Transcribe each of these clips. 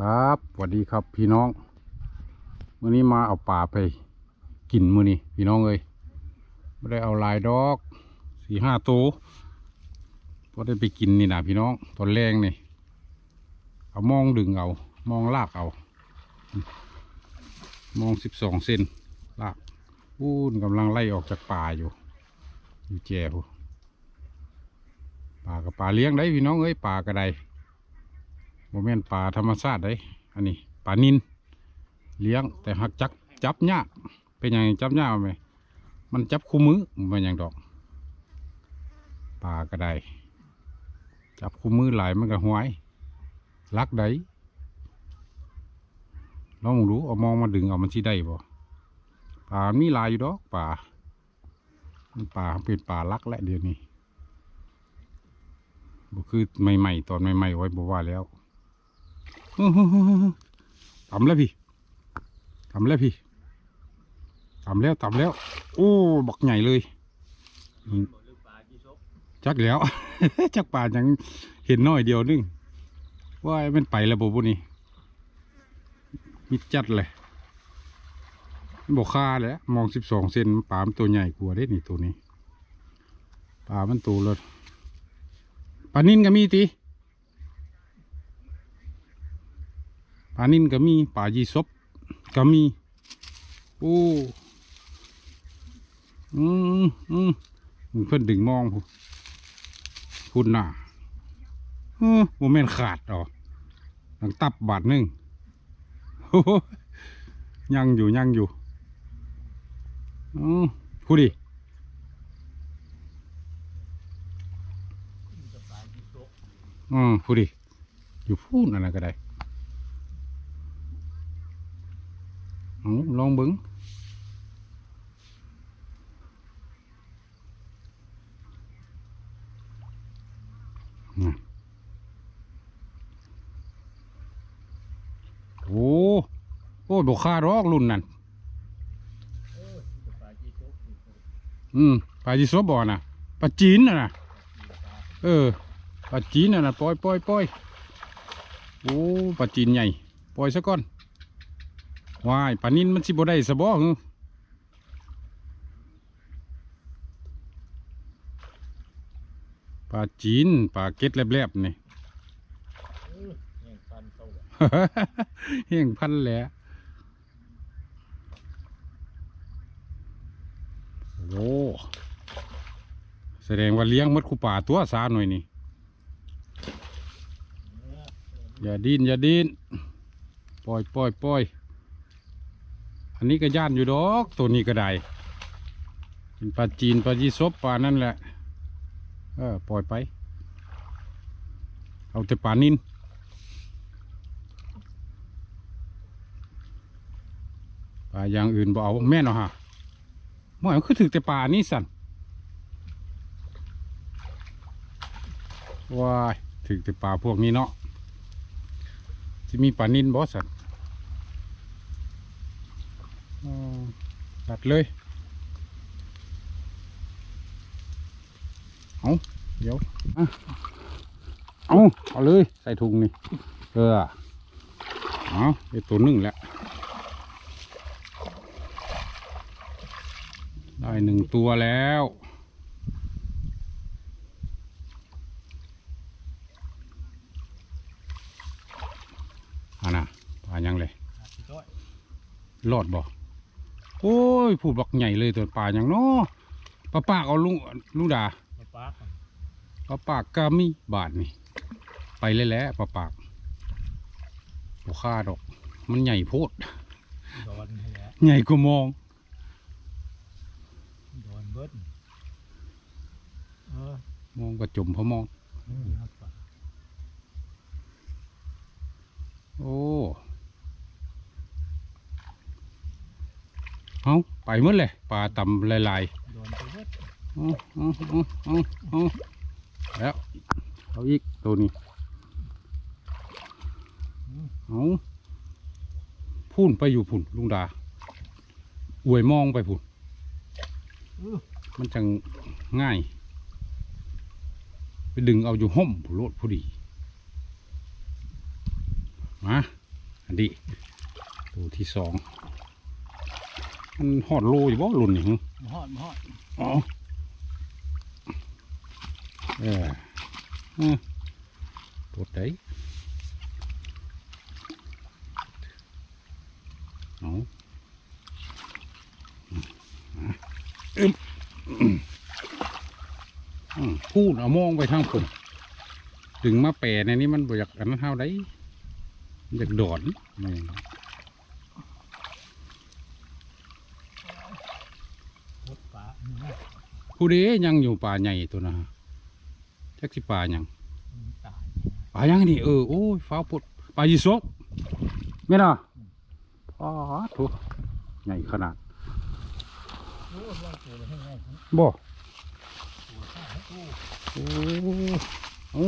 ครับสวัสดีครับ พี่น้องมื่อนี้มาเอาป่าไปกินมือนี้พี่น้องเอ้ยไม่ได้เอาลายดอกสี่ห้าตัวก็ได้ไปกินนี่นะพี่น้องตอนแรงนี่เอามองดึงเอามองลากเอา มองสิบสองเซนลากอู้นกำลังไล่ออกจากป่าอยู่ อยู่แจวป่ากับป่าเลี้ยงได้พี่น้องเอ้ยป่ากระได โมเมนป่าธรรมชาติได้อันนี้ป่านินเลี้ยงแต่หักจักจับยากเป็นอย่างจับยากไหมมันจับคู่มือมันอย่างดอกป่าก็ได้จับคู่มือหลายมันก็หวยลักได้ลองดูเอามองมาดึงเอามันที่ได้บ่ป่ามีลายอยู่ดอกป่าป่าเป็นป่าลักและเดี๋ยวนี้บ่คือใหม่ๆตอนใหม่ๆไว้บ่ว่าแล้ว ตำแล้วพี่ตำแล้วพี่ตำแล้วตำแล้ว โอ้บักใหญ่เลยจักแล้วจักป่ายังเห็นน้อยเดียวนึงว่ามันไปแล้วบ่บุนี่มิดจัดเลยบอกค่าแหล้วมองสิบสองเซนปลามันตัวใหญ่กว่าเด้นี่ตัวนี้ปลามันตัวเลยปลานิ่นก็มีตี ปลานินก็มีปลายีสบก็มีโอ้อืมอืมเพิ่นดึงมองพูพูดหน้าเออโมเมนขาดอ๋อหลังตับบาทหนึ่งโอ้โหยังอยู่ยังอยู่อืมพูดดิอืมพูดดิอยู่พูดอะไรก็ได้ เอาลองเบิ้งโอ้โอ้บกค่ารอกรุ่นนั่นอืมปลาจีซบบ่อนะปลาจีนน่ะนะเออปลาจีนน่ะนะปล่อยปล่อยปล่อยโอ้ปลาจีนใหญ่ปล่อยซะก่อน วายปลานินมันสิบ่ได้สะบ่หือปลาจีนปลาเก็ดแลบๆนี่เฮียงพันแหละโอ้แสดงว่าเลี้ยงมดคู่ป่าตัวสาหน่อยนี่ อย่าดิ้นอย่าดิ้นปล่อยปล่อยปล่อยอั นนี้ก็ย่านอยู่ดอก ตัวนี้ก็ได้เป็นปลาจีนปลายีซบปลานั่นแหละ เออปล่อยไป เอาแต่ปลานินปลาอย่างอื่นบ่เอาแม่นเอาฮะมื่อมันคือถึงแต่ปลานี่สั่นว้ายถึงแต่ปลาพวกนี้เนาะจะมีปลานินบ่สั่น อ๋อตัดเลยเอาเดี๋ยวเอาเอาเลยใส่ถุงนี่เออเอาได้ตัวหนึ่งแล้วได้หนึ่งตัวแล้วอ่านะปลายังเลยรอดบ่ โอ้ยผูดบักใหญ่เลยตัวปลาอย่างน้อปลาปากเอาลุงลุงดามาปากปลาปากกามีบาทนี่ไปเลยแหล้วปลาปากบ่ค่าดอก มันใหญ่โพดโดนให้แล้วใหญ่กว่ามองโดนเบิดเออมองก็จมพอมองนี่ครับปากโอ้ เอาไปหมดเลยปลาต่ำลายโดนไปเบิดๆเอาเอาเอาเอาเอาแล้วเอาอีกตัวนี้เอาพุ่นไปอยู่พุ่นลุงดา อวยมองไปพุ่นมันจังง่าย ไปดึงเอาอยู่ห้อมผู้โลดผู้ดีมาอันนี้ตัวที่สอง มันหอดโลอยู่บ่รุ่นนี่หึมาฮอดมาฮอดอ๋อเออเออปวดได้เอาอึมอืมอืมพูดเอามองไปทางผมดึงมาแปรในนี้มันบ่อยากอันนั้นเท่าได้มันอยากโดดนี่ พบปลานี่นะ ผู้ใดยังอยู่ป่าใหญ่ตัวนะฮะจักสิป่ายังป่ายังนี่เออโอ้ยฟ้าปดป่ายีสกแม่นอะอ๋อทุใหญ่ขนาดบ่โอ้โห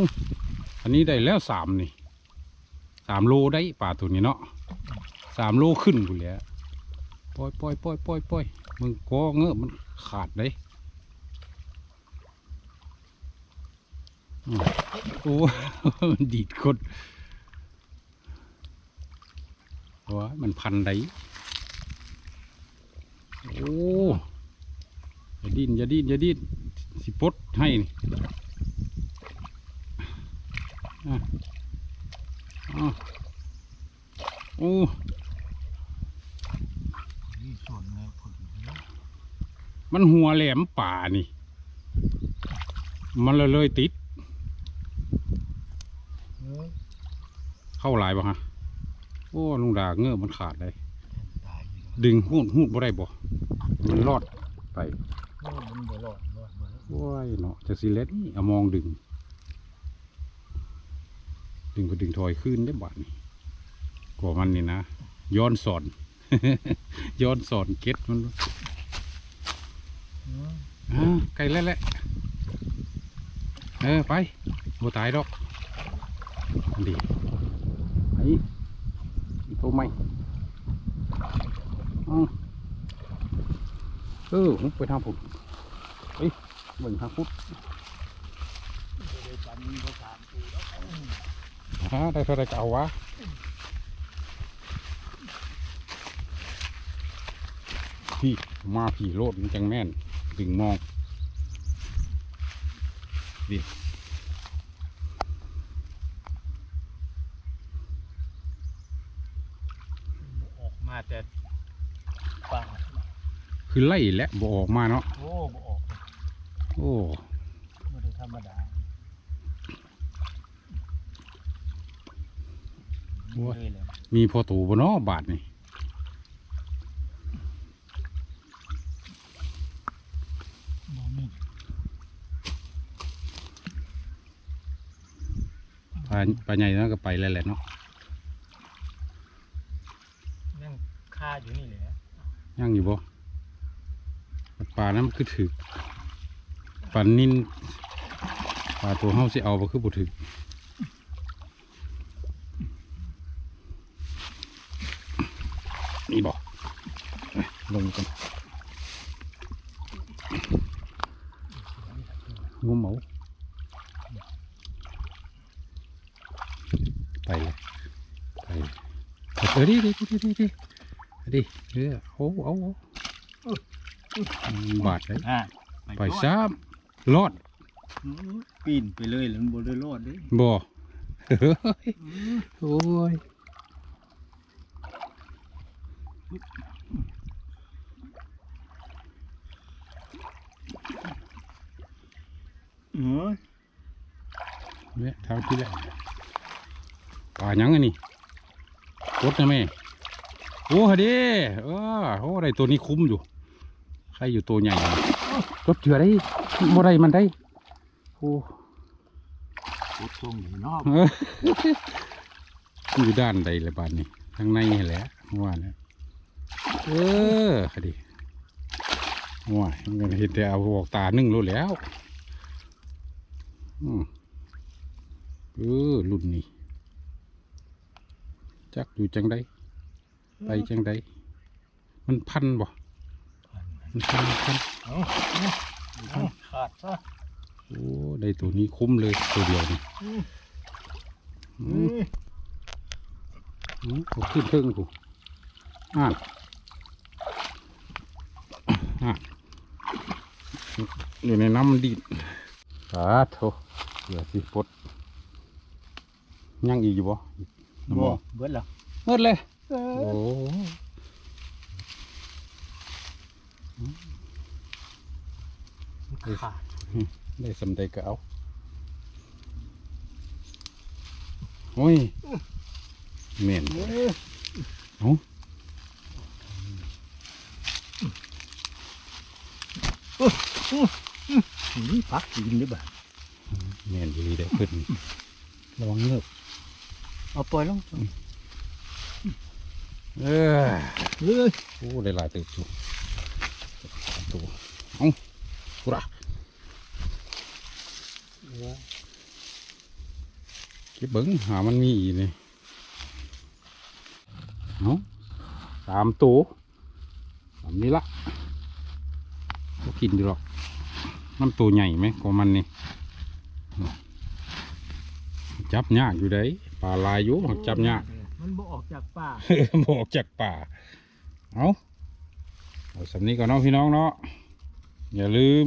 อันนี้ได้แล้วสามนี่สามโลได้ป่าตัวนี้เนาะสามโลขึ้นกูแล้วปล่อยปล่อยปล่อยปล่อยปล่อยมึงก็เงอะมันขาดได้อื โอ้มันดีดคนว้ามันพันไดโอ้อย่าดิ้นอย่าดิ้นอย่าดิ้นสิปดให้นี่อะอะโอ้มันหัวแหลมป่านี่ มันเลยเลยติด เออ เข้าหลายบ่ฮะโอ้ลุงดาเงือบมันขาดเลยตายอยู่ดึงหูดหูดบ่ได้บ่มันรอดไปโอ้มันบ่รอดรอดมาแล้วโอ้ยเนาะจะสิเล็ดนี่เอามองดึง ดึงก็ดึงถอยขึ้นได้บาดนี่กว่ามันนี่นะย้อนสอน ย้อนสอนเก็ตมันเอออ่าใกล้แล้วแหละเออไปบ่ตายดอกอันดี ไอ้อีตัวใหม่เอาเอไปทางผมเฮ้ยเบิ่งทางพุทธจะได้ปันเขาสามตัวแล้วฮะได้เท่าไรก็เอาวะพี่มาผีโลดมันจังแม่นดึงมองออกมาแต่ป่า คือไล่และบ่ออกมาเนาะโอ้บ่ออกเลยโอ้ไม่ได้ธรรมดาโอ้ยเลยเลยมีพอตูบ่เนาะบาทนี่บ่มีปลาปลาใหญ่นั่นก็ไปแล้วแหละเนาะนั่งคาอยู่นี่เลยฮะยังอยู่บ่ ปลานั้นมันคือถือปลานิ่นปลาตัวเฮาสิเอาบ่คือบ่ถือนี่บ่เอ้ยลงกันงมเหมาไปเลยไปเลยเออดิดิดิดิดิดิเออเอาเอาเอาอืม บาดเลยอ่าไปซ้ำรอดปีนไปเลยแล้วมันบ่ได้รอดเด้บ่เฮ้ยโอ้ยเออเนี่ยทางที่แหละปลาหยังอันนี้กดนะแม่โอ้ฮะเด้เออโอ้ได้ตัวนี้คุ้มอยู่ ใครอยู่ตัวใหญ่นะรถเถื่อได้บ่ได้มันได้โอ้พุดทรงอยู่เนอกเอ้ยอยู่ด้านใดละบาดนี้ทางในนี่แหละว่าแล้วเออคดีว่ามันก็เห็นแต่เอาบอกตานึ่งรู้แล้วอืมเออรุ่นนี้จักอยู่จังใดไปจังใดมันพันบ่ มันพันพันเอาเอาขาดซะโอ้ได้ตัวนี้คุ้มเลยตัวเดียวนี่อืมอืมอืมเอาขึ้นเพิ่งกูอ่านอ่านอยู่ในน้ำมันดีดสาธุเหลือสิปลดยังอีกอยู่บ่น้ำบ่เบิดแล้วเมื่อเลยเอโอ้ ขาดได้สำเร็จก็เอาโอ้ยเหม็นเออเอานี่พักกินได้บ่เหม็นดีได้ขึ้นระวังเงือบเอาปล่อยลงเออเอ้ยโอ้ได้หลายตึกตัวตัวเอากุระ เก็บเบิ้งหามันมีอีกเลยเอาสามตัวสามนี้ละก็กินอยู่หรอกน้ำตัวใหญ่ไหมของมันนี่จับยากอยู่ได้ปลาลายอยู่จับยากมันบ่ออกจากป่าบอกจากป่าเอาเอาสำนี้ก่อนเนาะพี่น้องเนาะอย่าลืม